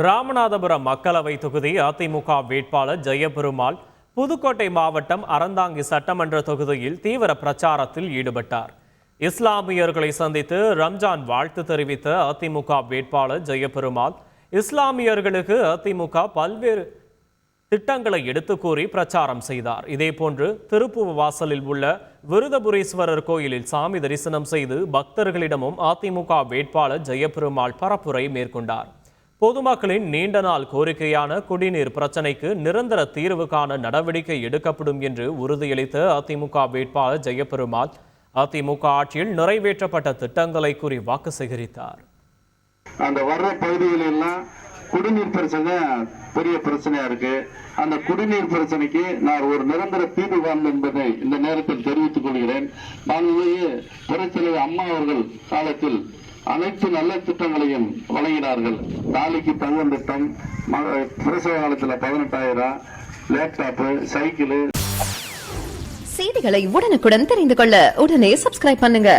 ராமநாதபுரம் மக்களவை தொகுதி அதிமுக வேட்பாளர் ஜெயபெருமாள் புதுக்கோட்டை மாவட்டம் அறந்தாங்கி சட்டமன்ற தொகுதியில் தீவிர பிரச்சாரத்தில் ஈடுபட்டார். இஸ்லாமியர்களை சந்தித்து ரம்ஜான் வாழ்த்து தெரிவித்த அதிமுக வேட்பாளர் ஜெயபெருமாள் இஸ்லாமியர்களுக்கு அதிமுக பல்வேறு திட்டங்களை எடுத்து கூறி பிரச்சாரம் செய்தார். இதேபோன்று திருப்புவ வாசலில் உள்ள விருதபுரீஸ்வரர் கோயிலில் சாமி தரிசனம் செய்து பக்தர்களிடமும் அதிமுக வேட்பாளர் ஜெயபெருமாள் பரப்புரை மேற்கொண்டார். பொதுமக்களின் நீண்ட நாள் கோரிக்கையான குடிநீர் பிரச்சனைக்கு நிரந்தர தீர்வு காண நடவடிக்கை எடுக்கப்படும் என்று உறுதியளித்த அதிமுக வேட்பாளர் ஜெயபெருமாள். அதிமுக ஆட்சியில் நிறைவேற்றப்பட்ட திட்டங்களை கூறி வாக்கு சேகரித்தார். அந்த வர்ற பகுதிகள் எல்லாம் குடிநீர் பிரச்சனை பெரிய பிரச்சனையா இருக்கு. அந்த குடிநீர் பிரச்சனைக்கு நான் ஒரு நிரந்தர தீர்வு காணும் என்பதை இந்த நேரத்தில் தெரிவித்துக் கொள்கிறேன். நான் புரட்சித்தலைவர் அம்மா அவர்கள் காலத்தில் அனைத்து நல்ல திட்டங்களையும் வழங்கினார்கள். நாளைக்கு தங்கம் திட்டம் பிரசவ காலத்தில் பதினெட்டாயிரம் லேப்டாப்பு சைக்கிள். செய்திகளை உடனுக்குடன் தெரிந்து கொள்ள உடனே சப்ஸ்கிரைப் பண்ணுங்க.